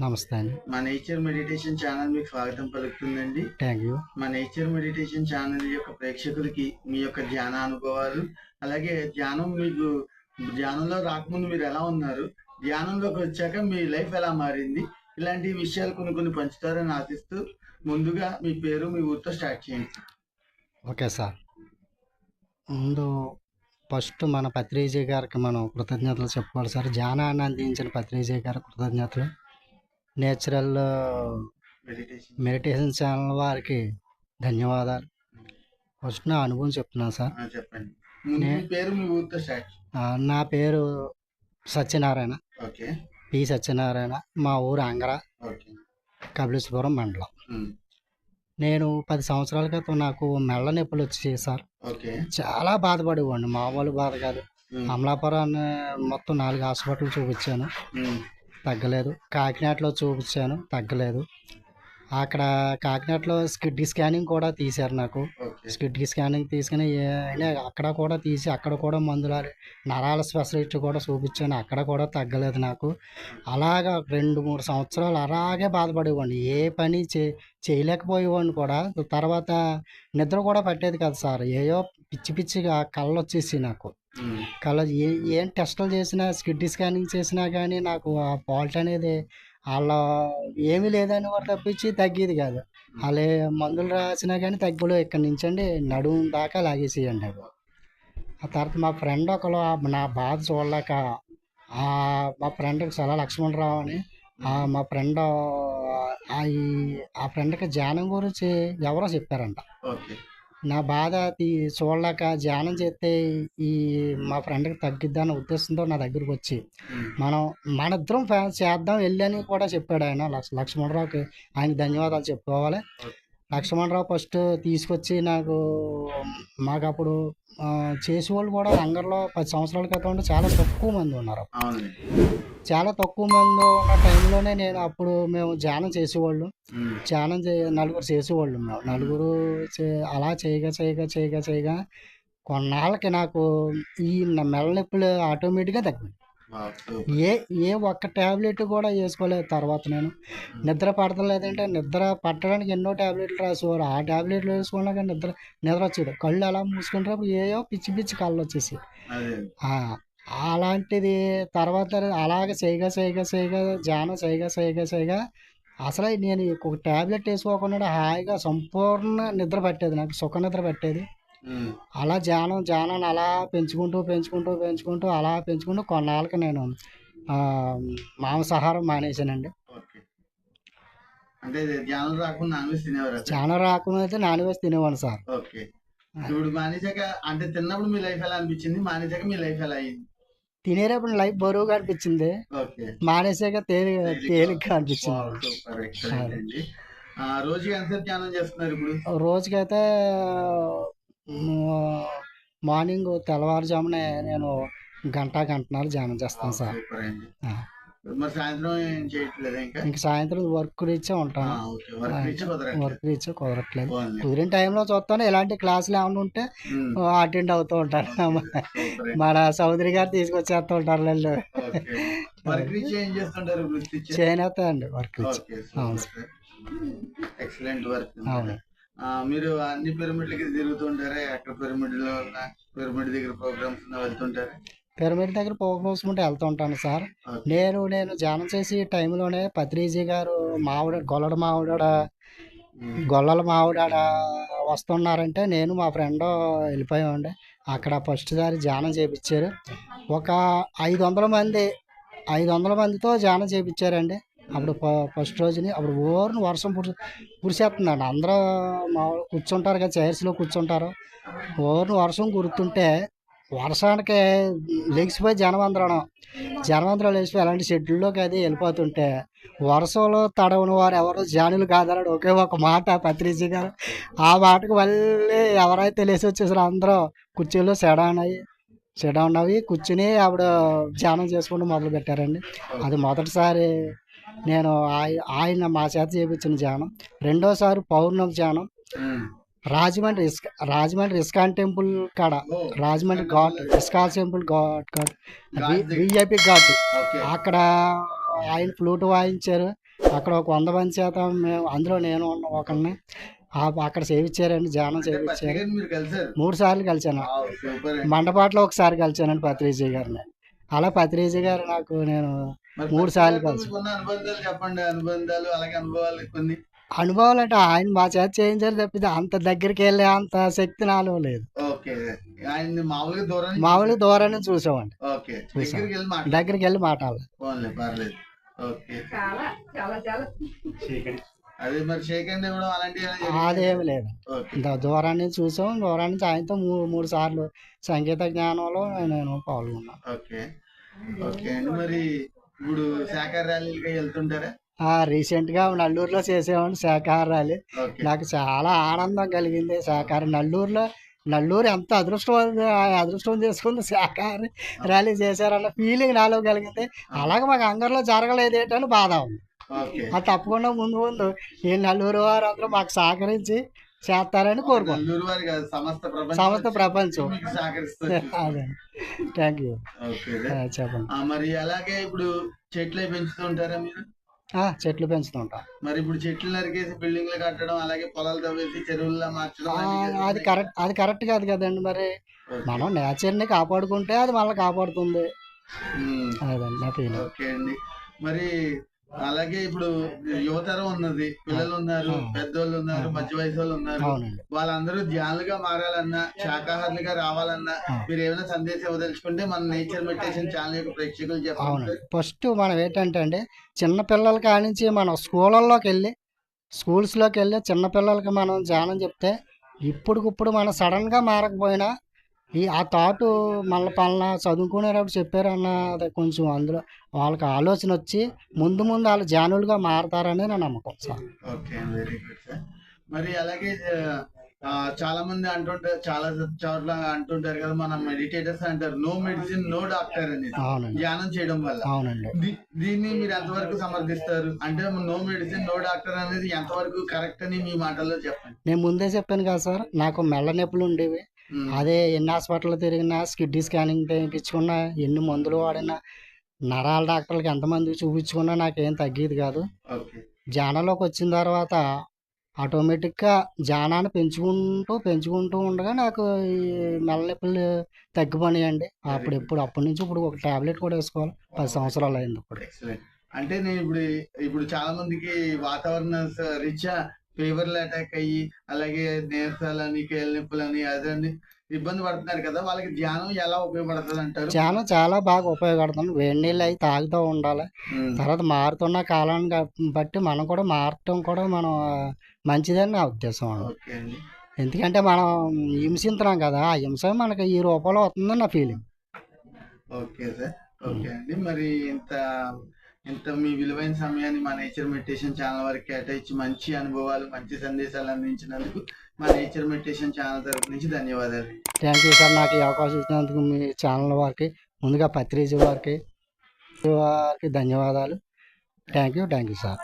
నమస్తే అండి. మా నేచర్ మెడిటేషన్ ఛానల్ మీకు స్వాగతం పలుకుతుందండి. థ్యాంక్ యూ మా నేచర్ మెడిటేషన్ ఛానల్ యొక్క ప్రేక్షకులకి మీ యొక్క ధ్యాన అనుభవాలు అలాగే ధ్యానం మీకు ధ్యానంలో రాకముందు మీరు ఎలా ఉన్నారు ధ్యానంలోకి వచ్చాక మీ లైఫ్ ఎలా మారింది ఇలాంటి విషయాలు కొన్ని కొన్ని పంచుతారని ఆశిస్తూ ముందుగా మీ పేరు మీ ఊరితో స్టార్ట్ చేయండి. Okay sir. ముందు ఫస్ట్ మన పత్రిజీ గారికి మనం కృతజ్ఞతలు చెప్పుకోవాలి సార్. ధ్యానాన్ని అందించిన పత్రిజీ గారికి కృతజ్ఞతలు. నేచురల్ మెడిటేషన్ ఛానల్ వారికి ధన్యవాదాలు. ఫస్ట్ నా అనుభవం చెప్తున్నాను సార్. చెప్పండి. నా పేరు సత్యనారాయణ. పి సత్యనారాయణ. మా ఊరు ఓకే. కపిలేశ్వరం మండలం. ఉమ్, నేను పది సంవత్సరాల క్రితం నాకు మెళ్ళ నొప్పులు వచ్చాయి సార్. చాలా బాధపడేవాడిని. మామూలు బాధ కాదు. ఉమ్, అమలాపురాన్ని మొత్తం నాలుగు హాస్పిటల్ చూపించాను. తగ్గలేదు. కాకినాడలో చూపించాను తగ్గలేదు. అక్కడ కాకినాడలో స్కిడ్నీ స్కానింగ్ కూడా తీశారు నాకు. ఓకే. స్కిడ్నీ స్కానింగ్ తీసుకుని అక్కడ కూడా తీసి అక్కడ కూడా మందులు నరాల స్పెషలిస్ట్ కూడా చూపించాను. అక్కడ కూడా తగ్గలేదు నాకు. అలాగా రెండు మూడు సంవత్సరాలు అలాగే బాధపడేవాడిని. ఏ పని చే చేయలేకపోయేవాడిని కూడా. తర్వాత నిద్ర కూడా పట్టేది కదా సార్. ఏయో పిచ్చి పిచ్చిగా కళ్ళు వచ్చేసి నాకు. కళ్ళ ఏ ఏం టెస్టులు చేసినా స్కిడ్నీ స్కానింగ్ చేసినా కానీ నాకు ఆ ఫాల్ట్ అనేది వాళ్ళ ఏమీ లేదని వారు తప్పించి తగ్గేది కాదు. వాళ్ళే మందులు రాసినా కానీ తగ్గలు ఇక్కడి నుంచి అండి నడుము దాకా లాగేసేయండి అవి. ఆ తర్వాత మా ఫ్రెండ్ ఒకరు నా బాధ చూడలేక ఆ మా ఫ్రెండ్కి చాలా లక్ష్మణరావు అని ఆ మా ఫ్రెండ్ ఆ ఈ- ఆ ఫ్రెండ్కి ధ్యానం గురించి ఎవరో చెప్పారంట. ఓకే. నా బాధ తీ- చూడలేక ధ్యానం చేస్తే ఈ మా ఫ్రెండ్కి తగ్గిద్దని ఉద్దేశంతో నా దగ్గరికి వచ్చి మనం మన ఇద్దరం చేద్దాం వెళ్ళని కూడా చెప్పాడు ఆయన. లక్ష లక్ష్మణరావుకి ఆయన ధన్యవాదాలు చెప్పుకోవాలి. లక్ష్మణరావు ఫస్ట్ తీసుకొచ్చి నాకు మాకు అప్పుడు చేసేవాళ్ళు కూడా రంగంలో పది సంవత్సరాల క్రితం చాలా తక్కువ మంది ఉన్నారు చాలా తక్కువ మంది ఉన్న టైంలోనే నేను అప్పుడు మేము ధ్యానం చేసేవాళ్ళం. ధ్యానం చే నలుగురు చేసేవాళ్ళం మేము. నలుగురు చే- అలా చేయగా చేయగా చేయగా చేయగా కొన్నాళ్ళకి నాకు ఈ నా మెల్ల నొప్పులు ఆటోమేటిక్గా తగ్గింది. ఏ ఏ ఒక్క ట్యాబ్లెట్ కూడా వేసుకోలేదు తర్వాత నేను. నిద్ర పడతలేదంటే నిద్ర పట్టడానికి ఎన్నో ట్యాబ్లెట్లు రాసేవారు. ఆ ట్యాబ్లెట్లు వేసుకున్నా కానీ నిద్ర నిద్ర వచ్చేది. కళ్ళు అలా మూసుకుంటే ఏయో పిచ్చి పిచ్చి కళ్ళు వచ్చేసి అలాంటిది తర్వాత అలాగ చేయగా చేయగా చేయగా ధ్యానం చేయగా చేయగా చేయగా అసలు నేను ఒక ట్యాబ్లెట్ వేసుకోకుండా హాయిగా సంపూర్ణ నిద్ర పట్టేది నాకు సుఖ నిద్ర పట్టేది. అలా ధ్యానం ధ్యానాన్ని అలా పెంచుకుంటూ పెంచుకుంటూ పెంచుకుంటూ అలా పెంచుకుంటూ కొన్నాళ్ళకి నేను మాంసాహారం మానేశానండి. ఓకే. అంటే ఇది ధ్యానం రాకుండా నాన్ వెజ్ తినేవారు చాలా రాకుండా అయితే నాన్ వెజ్ తినేవాడు సార్. ఓకే. ఇప్పుడు మానేశాక అంటే తిన్నప్పుడు మీ లైఫ్ ఎలా అనిపించింది? మానేశాక మీ లైఫ్ ఎలా అయింది? తినేటప్పుడు లైఫ్ బరువుగా అనిపించింది. మానేసాక తేలి తేలిగ్గా అనిపించింది. రోజుకి ధ్యానం చేస్తున్నారు ఇప్పుడు? రోజుకైతే మార్నింగ్ తెల్లవారుజామున నేను గంట గంటన్నర ధ్యానం చేస్తాను సార్. మరి సాయంత్రం ఏం చేయట్లేదు ఇంకా? ఇంక సాయంత్రం వర్క్ రీచే ఉంటాను వర్క్ రీచ్ కుదరట్లేదు. కుదిరిన టైంలో చూస్తాను. ఇలాంటి క్లాసులు ఏమైనా ఉంటే అటెండ్ అవుతూ ఉంటాను. మన చౌదరి గారు తీసుకొచ్చేస్తూ ఉంటారు వీళ్ళు చేనేత అండి వర్క్ రీచ్. అవును. ఎక్సలెంట్ వర్క్ అవును. మీరు అన్ని పిరమిడ్లకి తిరుగుతుంటారా ఎక్కడ పిరమిడ్లో ఉన్న పిరమిడ్ దగ్గర ప్రోగ్రామ్స్ వెళ్తుంటారా? పిరమిడ్ దగ్గర ప్రోగ్రామ్స్ ఉంటే వెళ్తూ ఉంటాను సార్. నేను నేను ధ్యానం చేసి టైంలోనే పత్రిజీ గారు మావిడ గొల్లడ మావిడ గొల్లల మావిడ వస్తున్నారంటే నేను మా ఫ్రెండ్ వెళ్ళిపోయామండి. అక్కడ ఫస్ట్ సారి ధ్యానం చేపించారు ఒక ఐదు వందల మంది ఐదు వందల మందితో ధ్యానం చేపించారండి అప్పుడు ఫస్ట్ రోజుని అప్పుడు ఓర్ని వర్షం పుడి కురిసేస్తుందండి అందరూ మా కూర్చుంటారు కదా చైర్స్లో కూర్చుంటారు. ఓర్ని వర్షం కురుతుంటే వర్షానికి లెగిసిపోయి జనమందరం జనమందరం లేచిపోయి అలాంటి షెడ్యూల్లోకి అది వెళ్ళిపోతుంటే వర్షంలో తడవని వారు ఎవరు జానులు కాదన్నాడు. ఒకే ఒక మాట పత్రిజీ గారు. ఆ మాటకు మళ్ళీ ఎవరైతే లేచి వచ్చేసారు అందరూ కుర్చీలో సెడాన్ అయ్యి సెడాన్ అవి కూర్చుని ఆవిడ ధ్యానం చేసుకుంటూ మొదలు పెట్టారండి. అది మొదటిసారి నేను ఆయన మా చేత చేయించిన ధ్యానం. రెండోసారి పౌర్ణమి ధ్యానం. రాజమండ్రి ఇస్క రాజమండ్రి ఇస్కాన్ టెంపుల్ కాడ Rajahmundry ghat ISKCON temple ghat ghat. VIP ghat అక్కడ ఆయన ఫ్లూట్ వాయించారు. అక్కడ ఒక వంద మంది చేత మేము అందులో నేను ఉన్న ఒకరిని అక్కడ ధ్యానం పత్రికని మీరు కలిసారు? మూడు సార్లు అండి. మండపాట్లో ఒకసారి కలిసానండి పత్రిజీ గారిని. అలా పత్రిజీ గారు నాకు నేను మూడు సార్లు కలిసి. చెప్పండి అనుబంధాలు అలాగే అనుభవాలు కొన్ని. అనుభవాలు అంటే ఆయన మా చేత చేయించారు తప్పితే అంత దగ్గరికి వెళ్ళే అంత శక్తి నాలో లేదు. మామూలుగా దూరం నుంచి మామూలుగా దూరాన్ని చూసామండి. దగ్గరికి వెళ్ళి మాట్లాడు. దగ్గరికి వెళ్ళి మాట్లాడాలి. పోన్లే పర్లేదు. ఓకే. చాలా చాలా చాలా. అదే మరి షేక్ హ్యాండ్ ఇవ్వడం అలాంటివి ఏమైనా జరిగాయా? అదేమి లేదు. ఇంత దూరాన్ని చూసాం. దూరాన్ని నుంచి ఆయనతో మూడు మూడు సార్లు సంగీత జ్ఞానంలో నేను పాల్గొన్నాను. ఓకే. ఓకే అండి. మరి ఇప్పుడు శాఖాహార ర్యాలీలకి వెళ్తుంటారా? ఆ, recent గా నల్లూరులో చేసేవాడిని శాఖాహార ర్యాలీ ఓకే. నాకు చాలా ఆనందం కలిగింది శాఖాహార నల్లూరులో నల్లూరు ఎంత అదృష్టం అదృష్టం చేసుకుంది శాఖాహార ర్యాలీ చేశారన్న ఫీలింగ్ నాలో కలిగింది. అలాగే మాకు అంగర్లో జరగలేదు ఏంటని బాధ ఉంది. అది తప్పకుండా ముందు ముందు ఈ నల్లూరు వారు అందరూ మాకు సహకరించి చేస్తారని కోరుకుంటున్నాను సమస్త ప్రపంచం అదే. థ్యాంక్ యూ చెప్పండి. మరి అలాగే ఇప్పుడు చెట్లు అవి పెంచుతూ ఉంటారా మీరు? చెట్లు పెంచుతుంటాం మరి ఇప్పుడు చెట్లు నరికేసి బిల్డింగ్లు కట్టడం అలాగే పొలాలు తవ్వేసి చెరువుల్లో మార్చడం అది. కరెక్ట్ అది కరెక్ట్ కాదు కదండి మరి. మనం నేచర్ని కాపాడుకుంటే అది మళ్ళీ కాపాడుతుంది. అదండి నా ఫీలింగ్ ఓకే అండి. మరి అలాగే ఇప్పుడు యువతరం ఉన్నది పిల్లలు ఉన్నారు. పెద్దోళ్ళు ఉన్నారు. మధ్య వయసు వాళ్ళు ఉన్నారు వాళ్ళందరూ ధ్యానులుగా మారాలన్నా శాకాహారులుగా రావాలన్నా. మీరు ఏమైనా సందేశం ఇవ్వదలుచుకుంటే మన నేచర్ మెడిటేషన్ ఛానల్ యొక్క ప్రేక్షకులు అవునండి ఫస్ట్ మనం ఏంటంటే అండి చిన్న పిల్లల కానించి మనం స్కూళ్ళల్లోకి వెళ్ళి స్కూల్స్లోకి వెళ్ళి చిన్న పిల్లలకి మనం ధ్యానం చెప్తే ఇప్పుడుకిప్పుడు మనం సడన్గా మారకపోయినా ఈ ఆ థాట్ మళ్ళీ పలానా చదువుకునేటప్పుడు చెప్పారన్న అది కొంచెం అందులో వాళ్ళకి ఆలోచన వచ్చి ముందు ముందు వాళ్ళు ధ్యానులుగా మారతారని నా నమ్మకం sir. Okay very good sir. మరి అలాగే ఆ, చాలా మంది అంటుంటారు చాలా చోట్ల అంటుంటారు కదా మన మెడిటేటర్స్ అంటారు నో మెడిసిన్ నో డాక్టర్ అనేది అవునండి. ధ్యానం చేయడం వల్ల. అవునండి. దీ- దీన్ని మీరు ఎంతవరకు సమర్థిస్తారు? అంటే నో మెడిసిన్ నో డాక్టర్ అనేది ఎంతవరకు కరెక్ట్ అని మీ మాటల్లో చెప్పండి. నేను ముందే చెప్పాను కదా సార్ నాకు మెల్ల నొప్పులు ఉండేవి. అదే ఎన్ని హాస్పిటల్ తిరిగినా స్కిడ్నీ స్కానింగ్ చేయించుకున్నా ఎన్ని మందులు వాడినా నరాల డాక్టర్లకి ఎంతమందికి చూపించుకున్నా నాకేం తగ్గేది కాదు. జానాలోకి వచ్చిన తర్వాత ఆటోమేటిక్గా జానాన్ని పెంచుకుంటూ పెంచుకుంటూ ఉండగా నాకు ఈ మెల్ల నొప్పులు తగ్గిపోయాయండి అప్పుడు ఇప్పుడు అప్పటి నుంచి ఇప్పుడు ఒక టాబ్లెట్ కూడా వేసుకోవాలి. పది సంవత్సరాలు అయింది ఇప్పుడు. అంటే నేను ఇప్పుడు ఇప్పుడు చాలా మందికి వాతావరణ రీత్యా ఫీవర్లు అటాక్ అయ్యి అలాగే నీరసాలని కీళ్ళ నొప్పులని అదని ఇబ్బంది పడుతున్నారు కదా వాళ్ళకి ధ్యానం ఎలా ఉపయోగపడుతుంది అంటారు? ధ్యానం చాలా బాగా ఉపయోగపడుతుంది. వేడి నీళ్ళు అవి తాగుతూ ఉండాలి. తర్వాత మారుతున్న కాలాన్ని బట్టి మనం కూడా మారటం కూడా మనం మంచిదని నా ఉద్దేశం ఓకే అండి. ఎందుకంటే మనం హింసించున్నాం కదా ఆ హింస మనకి ఈ రూపంలో వస్తుందని నా ఫీలింగ్. Okay sir. ఓకే అండి. మరి ఇంత ఇంత మీ విలువైన సమయాన్ని మా నేచర్ మెడిటేషన్ ఛానల్ వారికి కేటాయించి మంచి అనుభవాలు మంచి సందేశాలు అందించినందుకు మా నేచర్ మెడిటేషన్ ఛానల్ తరఫు నుంచి ధన్యవాదాలు. థ్యాంక్ యూ సార్ నాకు ఈ అవకాశం ఇచ్చినందుకు మీ ఛానల్ వారికి ముందుగా పత్రిజీ వారికి వారికి ధన్యవాదాలు. Thank you thank you sir